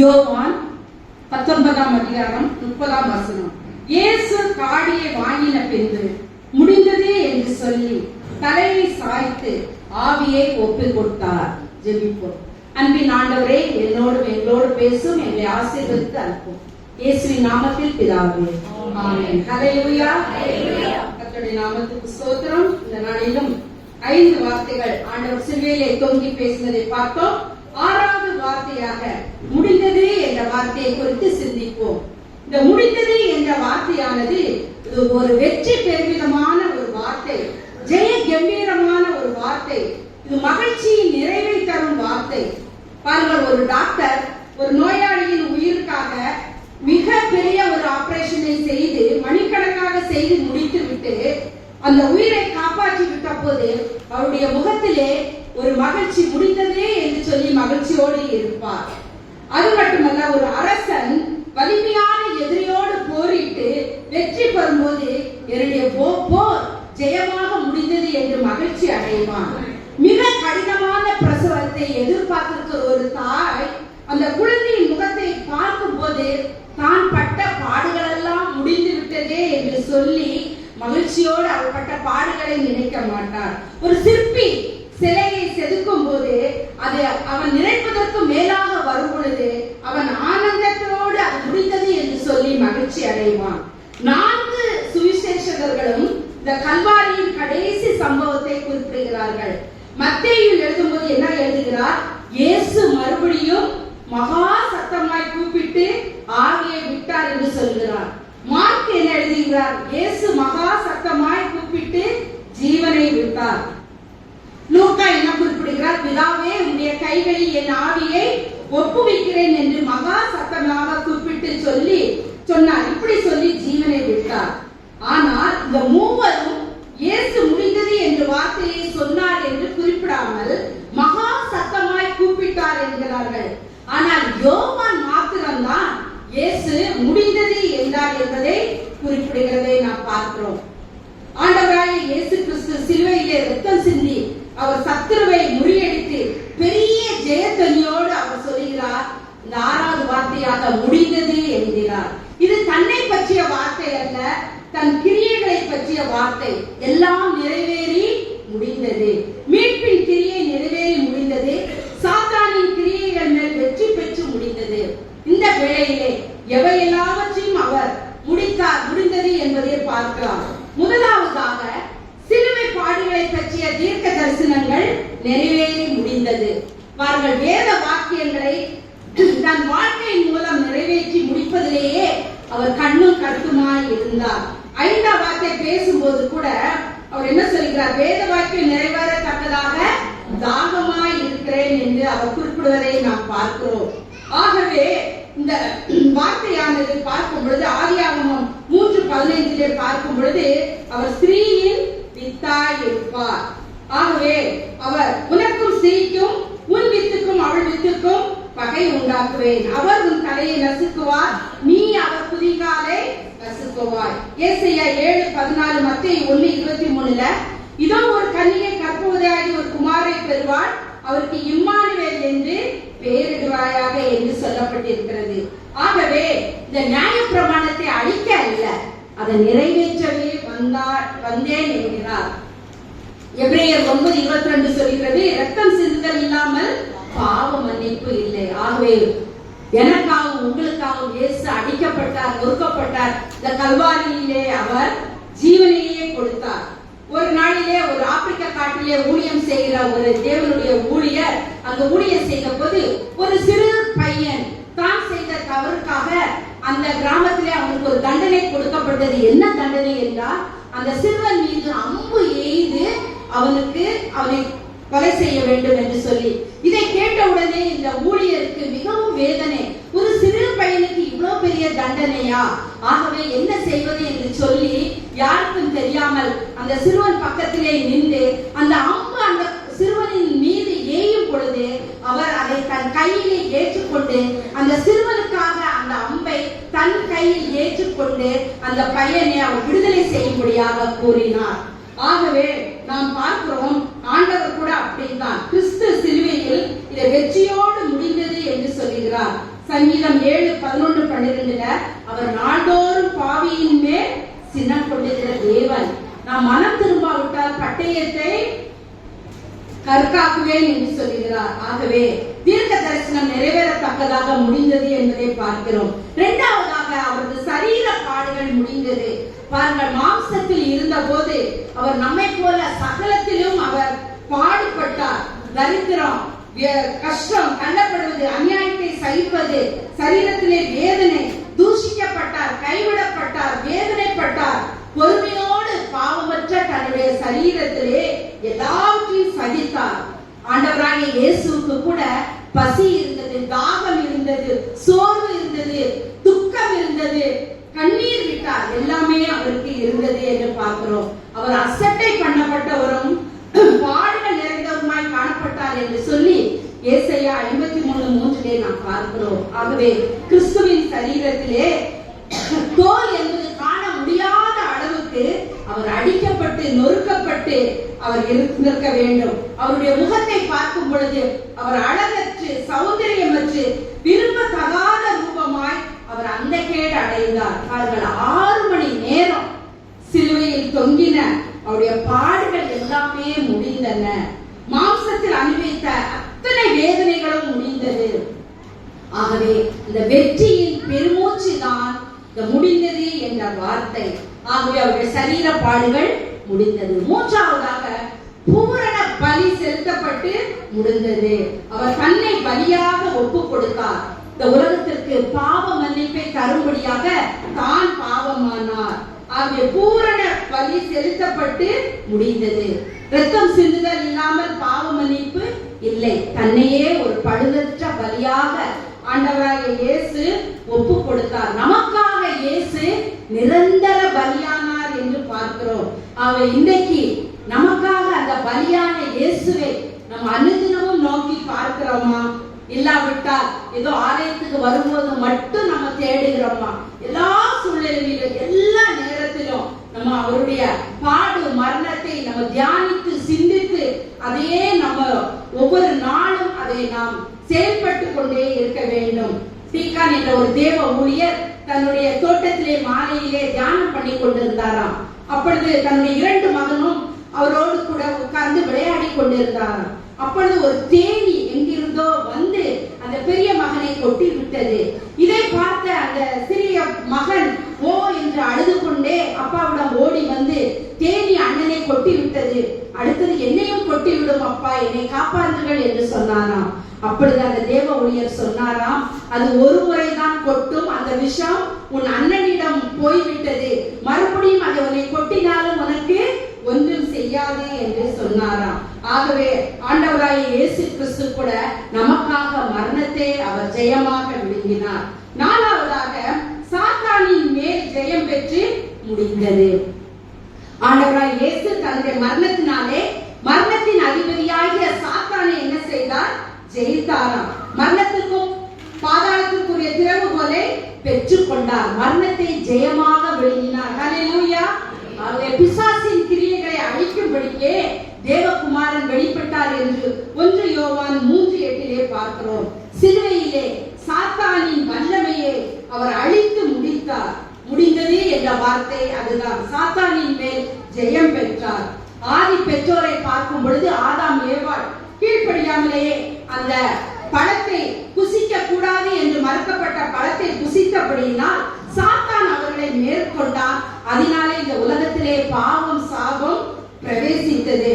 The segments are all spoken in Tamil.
யோவான் பத்தொன்பதாம் அதிகாரம் முப்பதாம் வசனம். இயேசு காடியை வாங்கின பின்பு முடிந்ததே என்று சொல்லி தலையை சாய்த்து ஆவியை ஒப்பு கொடுத்தார் ஜெபிப்போம். அன்பின் ஆண்டவரே என்னோடு எங்களோடு பேசும் எங்களை ஆசீர்வதித்து அனுப்பும். இயேசுவின் நாமத்தில் பிதாவே. ஆமென். ஹalleluya. கர்த்தருடைய நாமத்துக்கு ஸ்தோத்திரம். இந்த நாளிலும் ஐந்து வார்த்தைகள் ஆண்டவர் சிலுவையிலே தொங்கி பேசினதை பார்த்தோம். ஆறாவது வார்த்தையாக முடிந்தது என்ற வார்த்தையை குறித்து சிந்திப்போம். இந்த முடிந்தது என்ற வார்த்தையானது இது ஒரு வெற்றி பெருமிதமான ஒரு வார்த்தை ஜெய கம்பீரமான ஒரு வார்த்தை இது மகிழ்ச்சியின் நிறைவை தரும் வார்த்தை. பாருங்கள் ஒரு டாக்டர் ஒரு நோயாளியின் உயிருக்காக மிக பெரிய ஒரு ஆபரேஷனை செய்து மணிக்கணக்காக செய்து முடித்து விட்டு அந்த உயிரை காப்பாற்றி விட்ட போது அவருடைய முகத்திலே ஒரு மகிழ்ச்சி முடிந்ததே என்று சொல்லி மகிழ்ச்சியோடு இருப்பார். அது மட்டுமல்ல ஒரு அரசன் வலிமையான எதிரியோடு போரிட்டு வெற்றி பெறும்போது என்னுடைய போர் ஜெயமாக முடிந்தது என்று மகிழ்ச்சி அடைவான். மிக கடினமான பிரசவத்தை எதிர்பார்த்திருக்கிற ஒரு தாய் அந்த குழந்தையின் முகத்தை பார்க்கும் போது தான் பட்ட பாடுகள் எல்லாம் முடிந்து விட்டதே என்று சொல்லி மகிழ்ச்சியோடு அவள் பட்ட பாடுகளை நினைக்க மாட்டார் ஒரு சிற்பி சிலையை செதுக்கும் போது அது அவன் நினைப்பதற்கு மேலாக வரும் பொழுது அவன் ஆனந்தத்தோடு அது முடிந்தது என்று சொல்லி மகிழ்ச்சி அடைவான். நான்கு சுவிசேஷகர்களும் இந்த கல்வாரியின் கடைசி சம்பவத்தை குறிப்பிடுகிறார்கள். மத்தேயுவில் எழுதும்போது என்ன எழுதுகிறார்? இயேசு மறுபடியும் மகா சத்தமாய் கூப்பிட்டு ஆகியை விட்டார் என்று சொல்கிறார். மார்க் என்ன எழுதுகிறார்? இயேசு மகா சத்தமாய் கூப்பிட்டு ஜீவனை விட்டார். என்ன குறிப்பிடுகிறார்? பிதாவே உடைய கைகளில் என் ஆவியை ஒப்புவிக்கிறேன் என்று மகா சத்தமாக குறிப்பிட்டு சொல்லி சொன்னார் இப்படி சொல்லி ஜீவனை விட்டார் ஆனால் இந்த மூவரும் இயேசு முடிந்தது என்று வார்த்தையை சொன்னார் என்று குறிப்பிடாமல் மகா சத்தமாய் கூப்பிட்டார் என்கிறார்கள் ஆனால் யோவான் மாத்திரம்தான் இயேசு முடிந்தது என்றார் என்பதை குறிப்பிடுகிறதை நாம் பார்க்கிறோம் ஆண்டவராகிய இயேசு கிறிஸ்து சிலுவையிலே ரத்தம் சிந்தி அவர் சத்துருவை முறியடித்து பெரிய ஜெயத்தனியோடு அவர் சொல்லுகிறார் இந்த ஆறாவது வார்த்தையாக முடிந்தது என்கிறார் இது தன்னை பற்றிய வார்த்தை அல்ல தன் கிரியைகளை பற்றிய வார்த்தை எல்லாம் நிறைவேறி முடிந்தது மீட்பின் கிரியை நிறைவேறி முடிந்தது சாத்தானின் கிரியைகள் மேல் வெற்றி பெற்று முடிந்தது இந்த வேளையிலே எவை எல்லாவற்றையும் அவர் முடித்தார் முடிந்தது என்பதை பார்க்கலாம் முதலாவதாக சிலுவை பாடுகளை பற்றிய தீர்க்க வசனங்கள் நிறைவேறி முடிந்தது. அவர்கள் வேத வாக்கியங்களை தன் வாழ்க்கையின் மூலம் நிறைவேற்றி முடிப்பதிலேயே அவர் கண்ணும் கருத்துமாய் இருந்தார். ஐந்தாம் வார்த்தை பேசும்போது கூட அவர் என்ன சொல்கிறார்? வேத வாக்கியம் நிறைவேறத்தக்கதாக தாகமாய் இருக்கிறேன் என்று அவர் குறிப்பிடுவதை நாம் பார்க்கிறோம். ஆகவே இந்த வார்த்தையானது பார்க்கும் பொழுது ஆதியாகமம் மூன்று பதினைந்திலே பார்க்கும் பொழுது அவர் ஸ்திரீயின் வித்தாய் இருப்பார். ஆகவே அவர் உனக்கும் சிரிக்கும் உன் வித்துக்கும் அவள் வித்துக்கும் பகை உண்டாக்குவேன். அவர் உன் தலையை நசுக்குவார் நீ அவர் புதிகாலை நசுக்குவாய். ஏசையா ஏழு பதினாலு மத்திய ஒண்ணு இருபத்தி மூணுல இதோ ஒரு கன்னிகை கற்புவதாகி ஒரு குமாரை பெறுவாள் அவருக்கு இம்மானுவேல் என்று பேரிடுவாயாக என்று சொல்லப்பட்டிருக்கிறது. ஆகவே இந்த நியாய பிரமாணத்தை அழிக்க அல்ல அதை நிறைவேற்றவே வந்தார் வந்தேன் என்கிறார். எப்ரேயர் ஒன்பது இருபத்தி ரெண்டு சொல்கிறது ரத்தம் சிந்துதல் இல்லாமல் பாவ மன்னிப்பு இல்லை. ஆகவே எனக்காகவும் உங்களுக்காகவும் இயேசு அடிக்கப்பட்டார் நொறுக்கப்பட்டார் இந்த கல்வாரியிலே அவர் ஜீவனையே கொடுத்தார். ஒரு நாளிலே ஒரு ஆப்பிரிக்க காட்டிலே ஊழியம் செய்கிற ஒரு தேவனுடைய ஊழியர் அந்த ஊழியம் செய்த போது ஒரு சிறு பையன் தான் செய்த தவறுக்காக அந்த கிராமத்திலே அவனுக்கு ஒரு தண்டனை கொடுக்கப்பட்டது. என்ன தண்டனை என்றால் அந்த சிறுவன் மீது அம்பு எய்து அவனுக்கு அவனை கொலை செய்ய வேண்டும் என்று சொல்லி. இதை கேட்ட உடனே இந்த ஊழியருக்கு மிகவும் வேதனை. ஒரு சிறு பையனுக்கு இவ்வளவு பெரிய தண்டனையா? ஆகவே என்ன செய்வது என்று சொல்லி யாருக்கும் தெரியாமல் அந்த சிறுவன் பக்கத்திலே நின்று அந்த அம்பு அந்த சிறுவனின் மீது ஏயும் பொழுது அவர் அதை தன் கையிலே ஏற்றுக்கொண்டு அந்த சிறுவனுக்காக அந்த அம்பை தன் கையில் ஏற்றுக்கொண்டு அந்த பையனை அவர் விடுதலை செய்யும்படியாக கூறினார். ஆகவே நாம் பார்க்கிறோம் ஆண்டவர் கூட அப்படித்தான். கிறிஸ்து சிலுவையில் இதை வெற்றியோடு முடிந்தது என்று சொல்லுகிறார். சங்கீதம் ஏழு பதினொன்று பன்னிரெண்டுல அவர் நாள்தோறும் பாவியின் மேல் சின்னம் கொள்ளுகிற தேவன். நாம் மனம் திரும்பாவிட்டால் பட்டயத்தை கற்காக்குவேன் என்று சொல்லுகிறார். ஆகவே தீர்க்க தரிசனம் நிறைவேறத்தக்கதாக முடிந்தது என்பதை பார்க்கிறோம். இரண்டாவதாக அவரது சரீர பாடுகள் முடிந்தது. பாருங்கள் மாம்சத்தில் இருந்தபோது அவர் நம்மை போல சகலத்திலும் அவர் பாடுபட்டார். தரித்திரம் கஷ்டம் கண்டப்படுவது அநியாயத்தை சகிப்பது சரீரத்திலே வேதனை தூஷிக்கப்பட்டார் கைவிடப்பட்டார் வேதனைப்பட்டார். பொறுமையோடு பாவமற்ற தன்னுடைய சரீரத்திலே எல்லாவற்றையும் சகித்தார். ஆண்டவராகிய இயேசுக்கு கூட பசி இருந்தது தான் இருந்தது சோர்வு இருந்தது துக்கம் இருந்தது கண்ணீர் விட்டார் எல்லாமே அவருக்கு இருந்தது என்று பார்க்கிறோம். அவர் அசட்டை பண்ணப்பட்டவரும் பாடுகள் நிறைந்தவருமாய் காணப்பட்டார் என்று சொல்லி ஏசையா ஐம்பத்தி மூணு மூன்றிலே நாம் பார்க்கிறோம். ஆகவே கிறிஸ்துவின் சரீரத்திலே தோல் என்பது காண முடியாத அளவுக்கு அவர் அடிக்கப்பட்டு நொறுக்கப்பட்டு அவர் இருந்திருக்க வேண்டும். அவருடைய முகத்தை பார்க்கும் பொழுது அவர் அழகற்று சௌந்தரியமற்று விரும்பத்தகாத ரூபமாய் அவர் அந்த கேடு அடைந்தார் அவர்கள் ஆறு மணி நேரம் சிலுவையில் தொங்கின அவருடைய பாடுகள் எல்லாமே முடிந்தன. மாம்சத்தில் அனுபவித்த அத்தனை வேதனைகளும் முடிந்தது. ஆகவே இந்த வெற்றியின் பெருமூச்சு தான் இந்த முடிந்தது என்ற வார்த்தை. ஆகவே அவருடைய சரீர பாடுகள் முடிந்தது. மூன்றாவதாக பூரண பலி செலுத்தப்பட்டு முடிந்தது. அவர் தன்னை பலியாக ஒப்பு கொடுத்தார். இந்த உலகத்திற்கு பாவ மன்னிப்பை தரும்படியாக தான் பாவமானார். ஆகிய பூரண பலி செலுத்தப்பட்டு முடிந்தது. ரத்தம் சிந்துதல் இல்லாமல் பாவ மன்னிப்பு இல்லை. தன்னையே ஒரு பழுதற்ற பலியாக ஆண்டவராக இயேசு ஒப்பு கொடுத்தார். நமக்காக இயேசு நிரந்தர பலியானார் என்று பார்க்கிறோம். அவர் இன்றைக்கு நமக்காக அந்த பலியான இயேசுவை நம்ம அனுதினமும் நோக்கி பார்க்கிறோமா? இல்லாவிட்டால் ஏதோ ஆலயத்துக்கு வரும்போது மட்டும் நம்ம தேடுகிறோமா எல்லா சூழ்நிலையிலும் எல்லா நேரத்திலும் நம்ம அவருடைய பாடு மரணத்தை நம்ம தியானித்து சிந்தித்து அதையே நம்ம ஒவ்வொரு நாளும் அதை நாம் செயல்பட்டு கொண்டே இருக்க வேண்டும். ஸ்ரீகான் என்ற ஒரு தேவ ஊழியர் தன்னுடைய தோட்டத்திலே மாலையிலே தியானம் பண்ணி கொண்டிருந்தாராம். அப்பொழுது தன்னுடைய இரண்டு மகனும் அவரோடு கூட உட்கார்ந்து விளையாடி கொண்டிருந்தாராம். அப்பொழுது ஒரு தேனி எங்கிருந்தோ வந்து அந்த பெரிய மகனை கொட்டி விட்டது இதை பார்த்த அந்த சிறிய மகன் ஓ என்று அழுது கொண்டே அப்பாவிடம் ஓடி வந்து தேனி அண்ணனை கொட்டி விட்டது அடுத்தது என்னையும் கொட்டி விடும் அப்பா என்னை காப்பாற்றுங்கள் என்று சொன்னாராம். அப்பொழுது அந்த தேவ ஊழியர் சொன்னாராம் அது ஒரு முறைதான் கொட்டும். அந்த விஷம் உன் அண்ணனிடம் போய்விட்டது. மறுபடியும் அதை உன்னை கொட்டினாலும் உனக்கு ஒன்றும் செய்யாது என்று சொன்னாராம். ஆகவே ஆண்டவராய இயேசு கிறிஸ்து கூட நமக்காக மரணத்தை அவர் ஜெயமாக விழுங்கினார் நாலாவதாக சாத்தானின் மேல் ஜெயம் பெற்று முடிந்தது. ஆண்டவராய் இயேசு தன்னுடைய மரணத்தினாலே மரணத்தின் அதிபதியாகிய சாத்தானை என்ன செய்தார்? ஜெயித்தாராம். மரணத்திற்கும் பாதாளத்திற்குரிய திறவுகோலை பெற்றுக்கொண்டார். மரணத்தை ஜெயமாக விழுங்கினார் ஹalleluya ஆகவே பிசாசின் கிரியைகளை அழிக்கும்படியே தேவகுமாரன் வெளிப்பட்டார் என்று ஒன்று யோவான் மூன்று எட்டிலே பார்க்கிறோம். சிலுவையிலே சாத்தானின் வல்லமையை அவர் அழித்து முடித்தார். முடிந்தது என்ற வார்த்தை அதுதான். சாத்தானின் மேல் ஜெயம் பெற்றார். ஆதி பெற்றோரை பார்க்கும் பொழுது ஆதாம் ஏவாள் கீழ்ப்படியாமலேயே அந்த பழத்தை புசிக்க கூடாது என்று மறுக்கப்பட்ட பழத்தை புசித்தபடியினால் சாத்தான் அவர்களை மேற்கொண்டார் அதனாலே இந்த உலகத்திலே பாவம் சாபம் பிரவேசித்தது.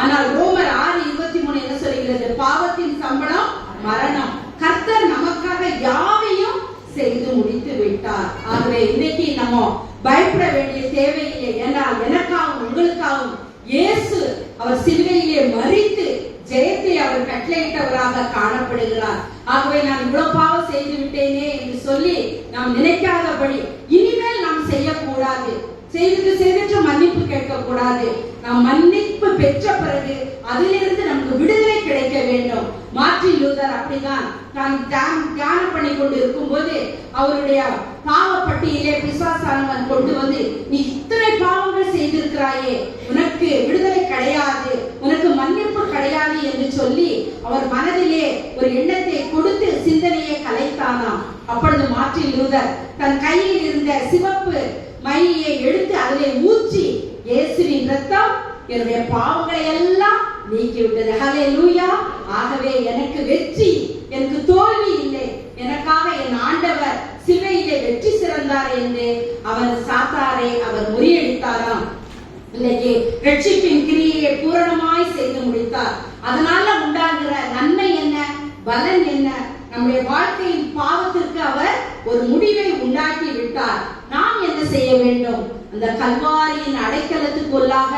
ஆனால் ரோமர் ஆறு இருபத்தி மூணு என்ன சொல்கிறது பாவத்தின் சம்பளம் மரணம் கர்த்தர் நமக்காக யாவையும் செய்து முடித்து விட்டார். ஆகவே இன்னைக்கு நம்ம பயப்பட வேண்டிய தேவையில்லை. ஏன்னா எனக்காகவும் உங்களுக்காகவும் இயேசு அவர் சிலுவையிலே மறித்து ஜெயத்தை அவர் கட்டளையிட்டவராக காணப்படுகிறார். ஆகவே நான் இவ்வளவு பாவம் செய்து விட்டேனே என்று சொல்லி நாம் நினைக்காதபடி இனிமேல் நாம் செய்யக்கூடாது. செய்துட்டு செய்துட்டு மன்னிப்பு கேட்க கூடாது நாம் மன்னிப்பு பெற்ற பிறகு அதிலிருந்து நமக்கு விடுதலை கிடைக்க வேண்டும். மாற்றி லூதர் அப்படிதான். தான் தியானம் பண்ணி கொண்டு இருக்கும்போது அவருடைய பாவப்பட்டியிலே பிசாசானவன் கொண்டு வந்து நீ இத்தனை பாவங்கள் செய்திருக்கிறாயே உனக்கு விடுதலை கிடையாது உனக்கு மன்னிப்பு கிடையாது என்று சொல்லி அவர் மனதிலே ஒரு எண்ணத்தை கொடுத்து சிந்தனையை கலைத்தானாம். அப்பொழுது மாற்றி லூதர் தன் கையில் இருந்த சிவப்பு மையை எடுத்து அதிலே ஊற்றி இயேசுவின் ரத்தம் என்னுடைய பாவங்களை எல்லாம் நீக்கி விட்டது ஹalleluya. ஆகவே எனக்கு வெற்றி எனக்கு தோல்வி இல்லை. எனக்காக என் ஆண்டவர் சிலையிலே வெற்றி சிறந்தார் என்று அவர் சாத்தாரை அவர் முறியடித்தாராம். இன்னைக்கு ரட்சிப்பின் கிரியையை பூரணமாய் செய்து முடித்தார். அதனால உண்டாகிற நன்மை என்ன? பலன் என்ன? நம்முடைய வாழ்க்கையின் பாவத்திற்கு அவர் ஒரு முடிவை உண்டாக்கி விட்டார். நாம் என்ன செய்ய வேண்டும்? அந்த கல்வாரியின் அடைக்கலத்துக்குள்ளாக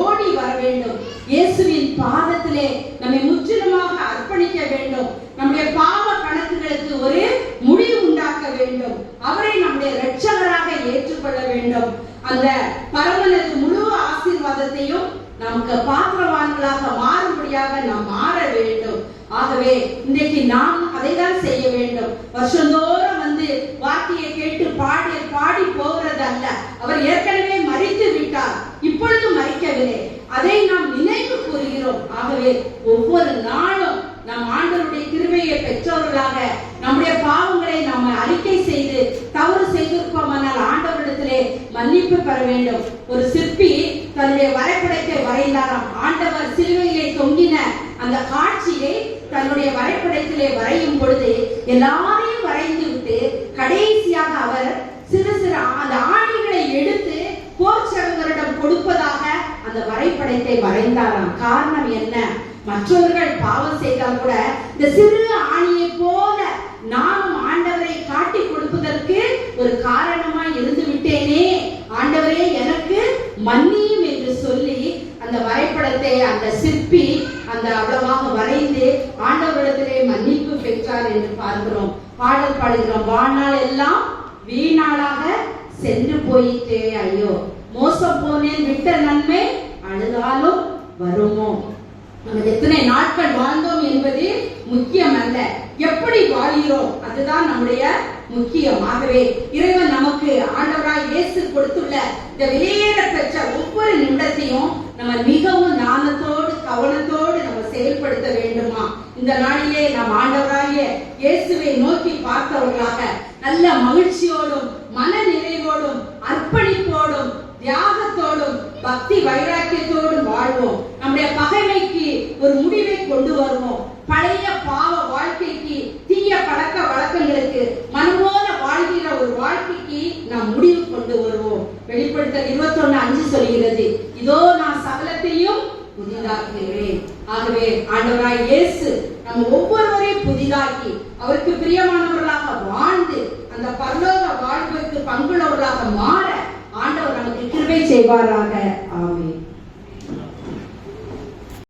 ஓடி வர வேண்டும். இயேசுவின் பாதத்திலே நம்மை முற்றிலுமாக அர்ப்பணிக்க வேண்டும். நம்முடைய பாவ கணக்குகளுக்கு ஒரு முடிவு உண்டாக்க வேண்டும். அவரை நம்முடைய இரட்சகராக ஏற்றுக்கொள்ள வேண்டும். அந்த பரமனது முழு ஆசீர்வாதத்தையும் நமக்கு பாத்திரவான்களாக மாறும்படியாக நாம் மாற வேண்டும். ஆகவே இன்றைக்கு நாம் அதை தான் செய்ய வேண்டும். வருஷந்தோறும் வந்து வார்த்தையை கேட்டு பாடி பாடி போகிறது அல்ல. அவர் ஏற்கனவே மறித்து விட்டார். இப்பொழுது மறிக்கவில்லை. அதை நாம் நினைவு கூறுகிறோம். ஆகவே ஒவ்வொரு நாளும் நம் ஆண்டவருடைய கிருமையை பெற்றவர்களாக நம்முடைய பாவங்களை நாம் அறிக்கை செய்து தவறு செய்திருப்போமானால் ஆண்டவரிடத்திலே மன்னிப்பு பெற வேண்டும். ஒரு சிற்பி தன்னுடைய வரைபடத்தை வரைந்தாராம். ஆண்டவர் சிலுவையிலே தொங்கின அந்த காட்சியை தன்னுடைய வரைபடத்திலே வரையும் பொழுது எல்லாரையும் வரைந்து விட்டு கடைசியாக அவர் சிறு சிறு அந்த ஆணிகளை எடுத்து போர்ச்சவங்களிடம் கொடுப்பதாக அந்த வரைபடத்தை வரைந்தாராம். காரணம் என்ன? மற்றவர்கள் பாவம் செய்தால் கூட இந்த சிறு ஆணியை போல நானும் ஆண்டவரை காட்டி கொடுப்பதற்கு ஒரு காரணமாய் இருந்து விட்டேனே. ஆண்டவரே எனக்கு மன்னியும் என்று சொல்லி அந்த வரைபடத்தை அந்த சிற்பி அந்த அவ்வளவாக வரைந்து ஆண்டவரிடத்திலே மன்னிப்பு பெற்றார் என்று பார்க்கிறோம். பாடல் பாடுகிறோம். வாழ்நாள் எல்லாம் வீணாளாக சென்று போயிட்டே ஐயோ. மோசம் போனேன் விட்ட நன்மை அழுதாலும் வருமோ? நம்ம எத்தனை நாட்கள் வாழ்ந்தோம் என்பது முக்கியம் அல்ல எப்படி வாழ்கிறோம்? அதுதான் நம்முடைய முக்கியம் ஆகவே இறைவன் நமக்கு ஆண்டவராய் இயேசு கொடுத்துள்ள இந்த வெளியேற பெற்ற ஒவ்வொரு நிமிடத்தையும் நம்ம மிகவும் ஞானத்தோடு கவனத்தோடு நம்ம செயல்படுத்த வேண்டுமா இந்த நாளிலே நாம் ஆண்டவராகிய இயேசுவை நோக்கி பார்த்தவர்களாக நல்ல மகிழ்ச்சியோடும் மன நிறைவோடும் அர்ப்பணிப்போடும் தியாகத்தோடும் பக்தி வைராக்கியத்தோடும் வாழ்வோம். நம்முடைய பகைமைக்கு ஒரு முடிவை கொண்டு வருவோம். பழைய பாவ வாழ்க்கைக்கு தீய பழக்க வழக்கங்களுக்கு மனமோத வாழ்கிற ஒரு வாழ்க்கைக்கு நாம் முடிவு கொண்டு வருவோம். வெளிப்படுத்தல் ஒண்ணு அஞ்சு சொல்கிறது இதோ நான் சகலத்தையும் புதிதாக்குகிறேன். ஆகவே ஆண்டவராய் இயேசு